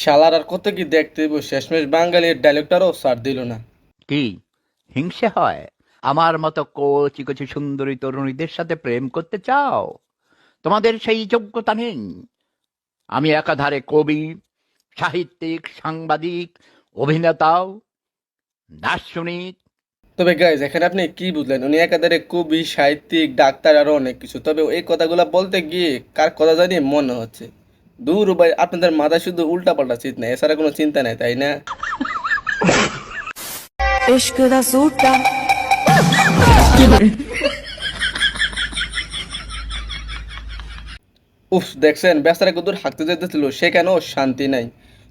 শালার আর কত কি দেখতে শেষমেশ বাঙালির ডায়লগটারও সার দিল না। কি? হিংসে হয়? আমার মতো কচি কচি সুন্দরী তরুণীদের সাথে প্রেম করতে চাও? তোমাদের সেই যোগ্যতা নেই। আমি একাধারে কবি সাহিত্যিক সাংবাদিক অভিনেতাও দার্শনিক। তবে গাইজ এখানে আপনি কি বুঝলেন? উনি একাধারে কবি সাহিত্যিক ডাক্তার আরও অনেক কিছু। তবে এই কথাগুলো বলতে গিয়ে কার কথা জানি মনে হচ্ছে। দূর ভাই আপনাদের মাথা শুধু উল্টা পাল্টা চিন্তা এছাড়া কোনো চিন্তা নাই তাই না? উফ দেখছেন বেচারা হাঁকতে শান্তি নাই?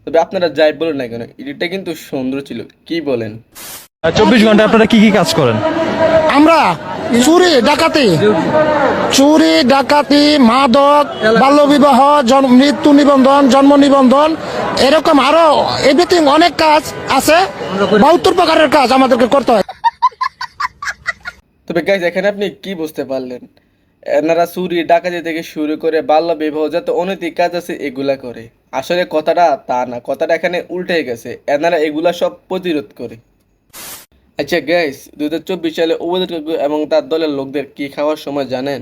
তবে আপনারা যাই বলেন না কেন এডিটটা কিন্তু সুন্দর ছিল কি বলেন? চব্বিশ ঘণ্টা আপনারা কি কি কাজ করেন? আমরা চুরি ডাকাতি। চুরি, ডাকাতি, মাদক, বাল্যবিবাহ মৃত্যু নিবন্ধন, জন্ম নিবন্ধন, এরকম আরও এভরিথিং অনেক কাজ আছে। বাহাত্তর প্রকারের কাজ আমাদেরকে করতে হয়। তবে গাইজ এখানে আপনি কি বুঝতে পারলেন? এনারা চুরি, ডাকাতি থেকে শুরু করে বাল্য বিবাহ যত অনৈতিক কাজ আছে, এগুলা করে। আসলে কথাটা তা না, কথাটা এখানে উল্টে গেছে। এনারা এগুলা সব প্রতিরোধ করে। আচ্ছা হাজার চব্বিশ সালে ওবায়দুল এবং তার দলের লোকদের কি খাওয়ার সময় জানেন?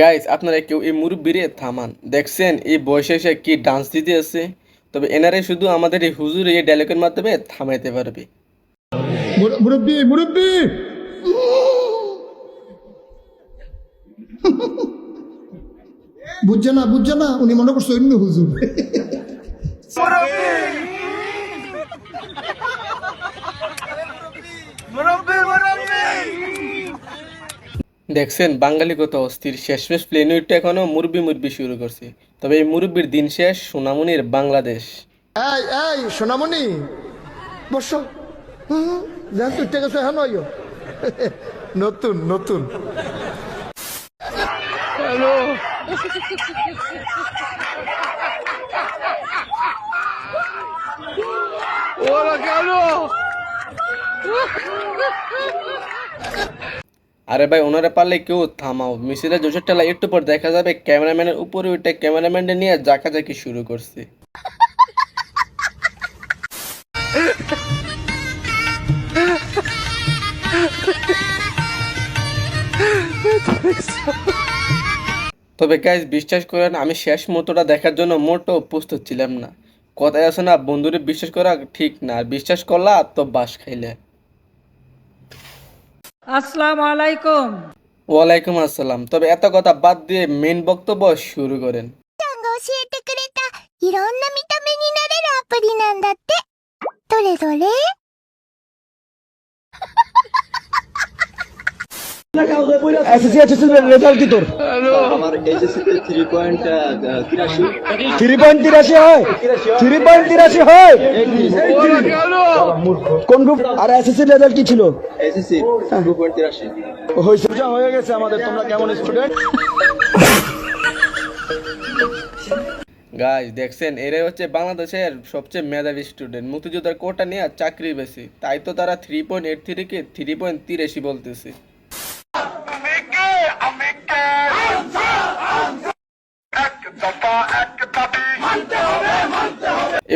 গাইস আপনারা কেউ এই মুরব্বিরে থামান। দেখছেন এই বয়সে এসে কি ডান্স দিতে আছে তবে এনারে শুধু আমাদের এই হুজুর এই ডায়লগের মাধ্যমে থামাইতে পারবে। মুরব্বী মুরব্বী! বুঝছে না বুঝছে না? উনি মনে করছে অন্য হুজুর। দেখছেন বাঙালি কত অস্থির। শেষমেশ প্লেনুইটটা এখনও মুরব্বি মুরব্বি শুরু করছে। তবে এই মুরব্বির দিন শেষ সোনামনির বাংলাদেশ। এই এই সোনামণি! বসো। জান তুই টেকে হ্যাঁ নয় নতুন নতুন। আরে ভাই, ওনারা পারলে কেউ থামাও। মিছিলের জোশের টেলা একটু পর দেখা যাবে, ক্যামেরাম্যানের উপরে উঠে ক্যামেরাম্যানটা নিয়ে জাকাজাকি শুরু করছে। তবে গাইজ বিশ্বাস করেন, আমি শেষ মতোটা দেখার জন্য মোটেও প্রস্তুত ছিলাম না। কথায় আছে না, বন্ধুরে বিশ্বাস করা ঠিক না, আর বিশ্বাস করলা তো বাস খাইলে। আসসালামু আলাইকুম ওয়ালাইকুম আসসালাম তবে এত কথা বাদ দিয়ে মেন বক্তব্য শুরু করেন さんが教えてくれたいろんな見た目になれるアプリなんだって。どれどれ এসএসসি এসএসসি রেজাল্ট কি তোর? আমার পয়েন্ট তিরাশি। হয়? থ্রি পয়েন্ট তিরাশি হয়? কোন গ্রুপ আর এসএসসি রেজাল্ট কি ছিল? এসএসসি যা হয়ে গেছে আমাদের তোমরা কেমন স্টুডেন্ট গাইজ দেখছেন এরাই হচ্ছে বাংলাদেশের সবচেয়ে মেধাবী স্টুডেন্ট মুক্তিযোদ্ধার কোটা নিয়ে চাকরি বেশি। তাই তো তারা থ্রি পয়েন্ট এইট থ্রিকে থ্রি পয়েন্ট তিরাশি বলতেছে।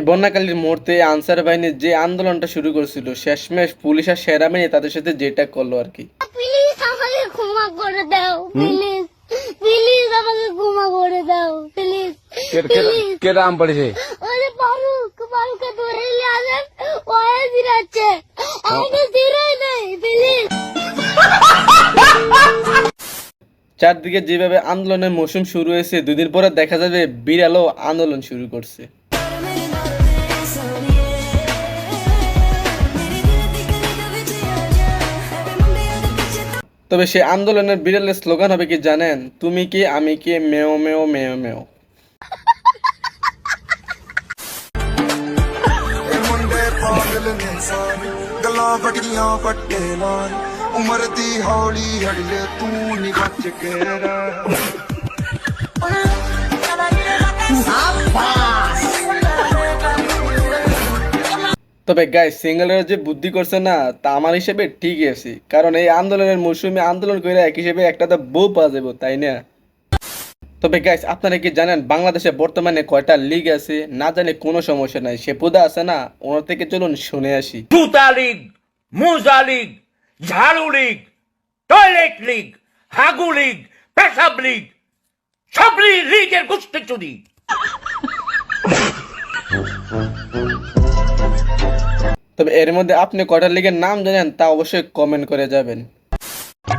বন্যাকালীর মুহূর্তে আনসার বাহিনী যে আন্দোলনটা শুরু করেছিল শেষমেশ পুলিশ আর সেরা বাহিনী তাদের সাথে যেটা করল আর কি। প্লিজ আমাকে ক্ষমা করে দাও প্লিজ। প্লিজ আমাকে ক্ষমা করে দাও প্লিজ। প্লিজ। কে নাম পড়েছে ওরে ফারুক ফারুককে ধরে নিয়ে আসেন। ও ফিরাচ্ছে। আমাকে ফিরাই নেই প্লিজ। চারদিকে যেভাবে আন্দোলনের মৌসুম শুরু হয়েছে দুদিন পরে দেখা যাবে বিড়ালও আন্দোলন শুরু করছে। তবে সেই আন্দোলনের বিড়ালের স্লোগান হবে কি জানেন তুমি কি আমি কি মেও মেও মেও মেও ਗੱਲਾਂ ਵੱਡੀਆਂ ਵੱਡੇ ਨਾਲ ਉਮਰ ਦੀ ਹੌਲੀ ਹੜਲੇ ਤੂੰ ਨਹੀਂ ਬਚ ਕੇ তবে গাই সিঙ্গেলরা যে বুদ্ধি করছে না, তা আমার হিসেবে ঠিকই আছে। কারণ এই আন্দোলনের মৌসুমে আন্দোলন করে এক হিসেবে একটা তো বউ পাওয়া যাব তাই না? তবে গাইস আপনারা কি জানেন, বাংলাদেশে বর্তমানে কয়টা লিগ আছে? না জানে কোনো সমস্যা নাই। সে পুদা আছে না, ওনার থেকে চলুন শুনে আসি। জুতা লিগ মোজা লিগ ঝাড়ু লিগ টয়লেট লিগ হাগু লিগ পেশাব লীগ সব লিগের গোষ্ঠী চুরি। তবে এর মধ্যে আপনি কয়টা লিগের নাম জানেন তা অবশ্যই কমেন্ট করে যাবেন।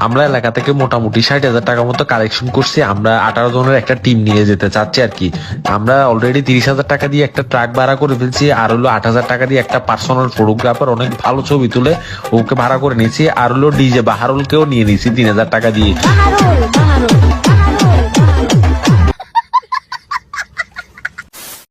আমরা এলাকা থেকে মোটামুটি ষাট হাজার টাকা মতো কালেকশন করছি আমরা আঠারো জনের একটা টিম নিয়ে যেতে চাচ্ছি আর কি। আমরা অলরেডি তিরিশ হাজার টাকা দিয়ে একটা ট্রাক ভাড়া করে ফেলছি আর হলো আট হাজার টাকা দিয়ে একটা পার্সোনাল ফটোগ্রাফার অনেক ভালো ছবি তুলে ওকে ভাড়া করে নিয়েছি আর হলো ডিজে বাহারুলকেও নিয়ে নিয়েছি তিন হাজার টাকা দিয়ে।